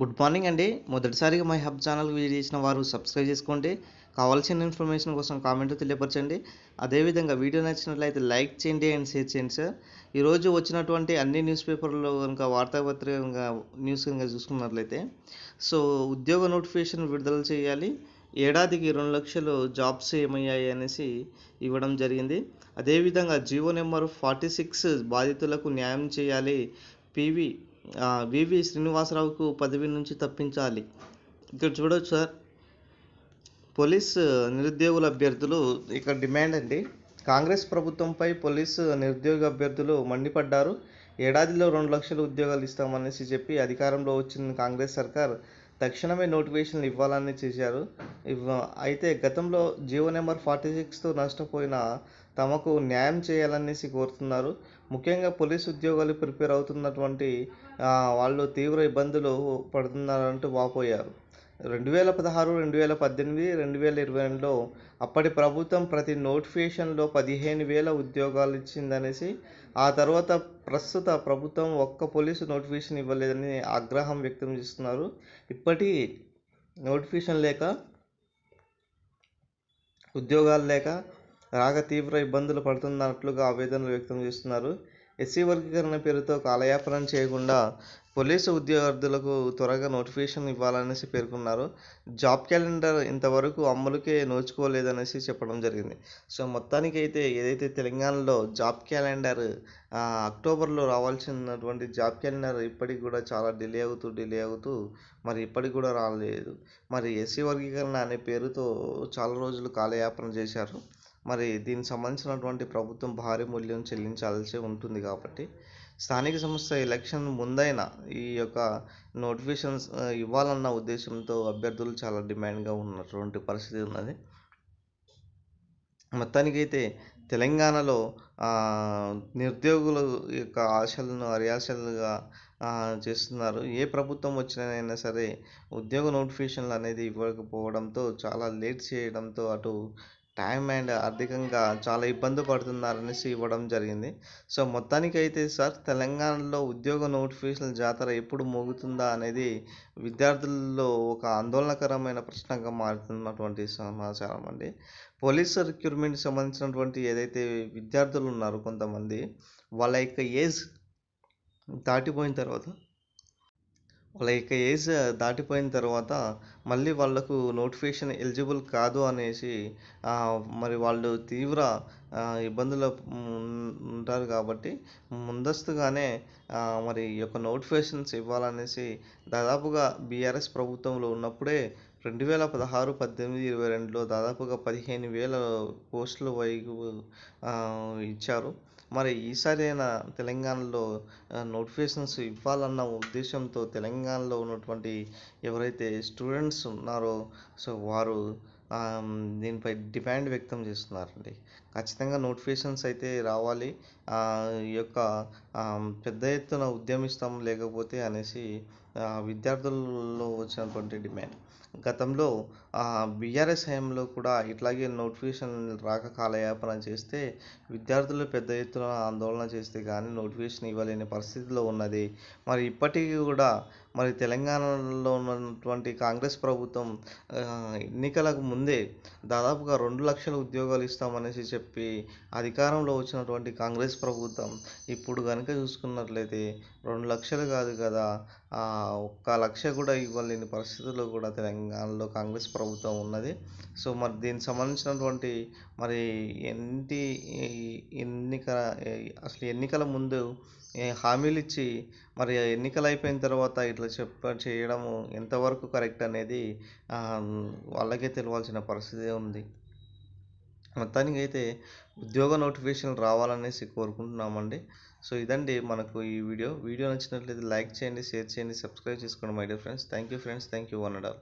Good morning అండి. మొదటిసారిగా my hub channel video చేసిన వారు సబ్స్క్రైబ్ చేసుకోండి. కావాల్సిన ఇన్ఫర్మేషన్ కోసం కామెంట్ తెలియపరచండి. అదేవిధంగా వీడియో నచ్చినట్లయితే లైక్ చేయండి అండ్ షేర్ చేయండి సార్. ఈరోజు వచ్చినటువంటి అన్ని న్యూస్ పేపర్లో కనుక వార్తాపత్రిక న్యూస్ కనుక చూసుకున్నట్లయితే సో ఉద్యోగ నోటిఫికేషన్ విడుదల చేయాలి. ఏడాదికి రెండు లక్షలు జాబ్స్ ఏమయ్యాయి అనేసి ఇవ్వడం జరిగింది. అదేవిధంగా జీవో నెంబర్ ఫార్టీ సిక్స్ బాధితులకు న్యాయం చేయాలి. పీవీ వివి శ్రీనివాసరావుకు పదవి నుంచి తప్పించాలి. ఇక్కడ చూడొచ్చు సార్. పోలీస్ నిరుద్యోగుల అభ్యర్థులు ఇక్కడ డిమాండ్ అండి. కాంగ్రెస్ ప్రభుత్వంపై పోలీసు నిరుద్యోగ అభ్యర్థులు మండిపడ్డారు. ఏడాదిలో రెండు లక్షల ఉద్యోగాలు ఇస్తామనేసి చెప్పి అధికారంలో వచ్చిన కాంగ్రెస్ సర్కార్ తక్షణమే నోటిఫికేషన్లు ఇవ్వాలని చేశారు. ఇవ్వ అయితే గతంలో జీవో నెంబర్ ఫార్టీ సిక్స్తో నష్టపోయిన తమకు న్యాయం చేయాలనేసి కోరుతున్నారు. ముఖ్యంగా పోలీస్ ఉద్యోగాలు ప్రిపేర్ అవుతున్నటువంటి వాళ్ళు తీవ్ర ఇబ్బందులు పడుతున్నారంటూ వాపోయారు. రెండు వేల పదహారు రెండు వేల పద్దెనిమిది రెండు వేల ఇరవై రెండులో అప్పటి ప్రభుత్వం ప్రతి నోటిఫికేషన్లో పదిహేను వేల ఉద్యోగాలు ఇచ్చిందనేసి ఆ తర్వాత ప్రస్తుత ప్రభుత్వం ఒక్క పోలీసు నోటిఫికేషన్ ఇవ్వలేదని ఆగ్రహం వ్యక్తం చేస్తున్నారు. ఇప్పటి నోటిఫికేషన్ లేక ఉద్యోగాలు లేక రాగ తీవ్ర ఇబ్బందులు పడుతున్నట్లుగా ఆవేదనలు వ్యక్తం చేస్తున్నారు. ఎస్సీ వర్గీకరణ పేరుతో కాలయాపనం చేయకుండా పోలీసు ఉద్యోగార్థులకు త్వరగా నోటిఫికేషన్ ఇవ్వాలనేసి పేర్కొన్నారు. జాబ్ క్యాలెండర్ ఇంతవరకు అమలుకే నోచుకోలేదనేసి చెప్పడం జరిగింది. సో మొత్తానికి అయితే ఏదైతే తెలంగాణలో జాబ్ క్యాలెండర్ అక్టోబర్లో రావాల్సినటువంటి జాబ్ క్యాలెండర్ ఇప్పటికి కూడా చాలా డిలే అవుతూ డిలే అవుతూ మరి ఇప్పటికి కూడా రాలేదు. మరి ఎస్సీ వర్గీకరణ అనే పేరుతో చాలా రోజులు కాలయాపన చేశారు. మరి దీనికి సంబంధించినటువంటి ప్రభుత్వం భారీ మూల్యం చెల్లించాల్సి ఉంటుంది కాబట్టి స్థానిక సంస్థ ఎలక్షన్ ముందైనా ఈ యొక్క నోటిఫికేషన్స్ ఇవ్వాలన్న ఉద్దేశంతో అభ్యర్థులు చాలా డిమాండ్గా ఉన్నటువంటి పరిస్థితి ఉన్నది. మొత్తానికైతే తెలంగాణలో నిరుద్యోగుల యొక్క ఆశలను అరియాశలుగా చేస్తున్నారు. ఏ ప్రభుత్వం వచ్చినైనా సరే ఉద్యోగ నోటిఫికేషన్లు అనేది ఇవ్వకపోవడంతో చాలా లేట్ చేయడంతో అటు టైం అండ్ ఆర్థికంగా చాలా ఇబ్బంది పడుతున్నారనేసి ఇవ్వడం జరిగింది. సో మొత్తానికి అయితే సార్ తెలంగాణలో ఉద్యోగ నోటిఫికేషన్ల జాతర ఎప్పుడు మోగుతుందా అనేది విద్యార్థుల్లో ఒక ఆందోళనకరమైన ప్రశ్నగా మారుతున్నటువంటి సమాచారం అండి. పోలీస్ రిక్రూట్మెంట్ సంబంధించినటువంటి ఏదైతే విద్యార్థులు ఉన్నారో కొంతమంది వాళ్ళ యొక్క ఏజ్ దాటిపోయిన తర్వాత లైక్ యొక్క ఏజ్ దాటిపోయిన తర్వాత మళ్ళీ వాళ్ళకు నోటిఫికేషన్ ఎలిజిబుల్ కాదు అనేసి మరి వాళ్ళు తీవ్ర ఇబ్బందులు ఉంటారు కాబట్టి ముందస్తుగానే మరి ఈ యొక్క నోటిఫికేషన్స్ ఇవ్వాలనేసి దాదాపుగా బీఆర్ఎస్ ప్రభుత్వంలో ఉన్నప్పుడే రెండు వేల పదహారు పద్దెనిమిది ఇరవై రెండులో దాదాపుగా పదిహేను వేల పోస్టులు వైపు ఇచ్చారు. మరి ఈసారి అయినా తెలంగాణలో నోటిఫికేషన్స్ ఇవ్వాలన్న ఉద్దేశంతో తెలంగాణలో ఉన్నటువంటి ఎవరైతే స్టూడెంట్స్ ఉన్నారో సో వారు దీనిపై డిమాండ్ వ్యక్తం చేస్తున్నారండి. ఖచ్చితంగా నోటిఫికేషన్స్ అయితే రావాలి. ఈ యొక్క పెద్ద ఎత్తున ఉద్యమిస్తాం లేకపోతే అనేసి విద్యార్థులలో వచ్చినటువంటి డిమాండ్. గతంలో బీఆర్ఎస్ హయాంలో కూడా ఇట్లాగే నోటిఫికేషన్ రాక కాలయాపన చేస్తే విద్యార్థులు పెద్ద ఎత్తున ఆందోళన చేస్తే కానీ నోటిఫికేషన్ ఇవ్వలేని పరిస్థితిలో ఉన్నది. మరి ఇప్పటికీ కూడా మరి తెలంగాణలో ఉన్నటువంటి కాంగ్రెస్ ప్రభుత్వం ఎన్నికలకు ముందే దాదాపుగా రెండు లక్షల ఉద్యోగాలు ఇస్తామనేసి చెప్పి అధికారంలో వచ్చినటువంటి కాంగ్రెస్ ప్రభుత్వం ఇప్పుడు కనుక చూసుకున్నట్లయితే రెండు లక్షలు కాదు కదా ఒక్క లక్ష కూడా ఇవ్వలేని పరిస్థితుల్లో కూడా తెలంగాణలో కాంగ్రెస్ ప్రభుత్వం ఉన్నది. సో మరి దీనికి సంబంధించినటువంటి మరి ఏంటి ఎన్నిక అసలు ఎన్నికల ముందు హామీలు ఇచ్చి మరి ఎన్నికలు అయిపోయిన తర్వాత ఇట్లా చెప్ప చేయడము ఎంతవరకు కరెక్ట్ అనేది వాళ్ళకే తెలియాల్సిన పరిస్థితి ఉంది. మొత్తానికి అయితే ఉద్యోగ నోటిఫికేషన్ రావాలనేసి కోరుకుంటున్నామండి. సో ఇదండి మనకు ఈ వీడియో. వీడియో నచ్చినట్లయితే లైక్ చేయండి షేర్ చేయండి సబ్స్క్రైబ్ చేసుకోండి my dear friends. Thank you friends. Thank you one and all.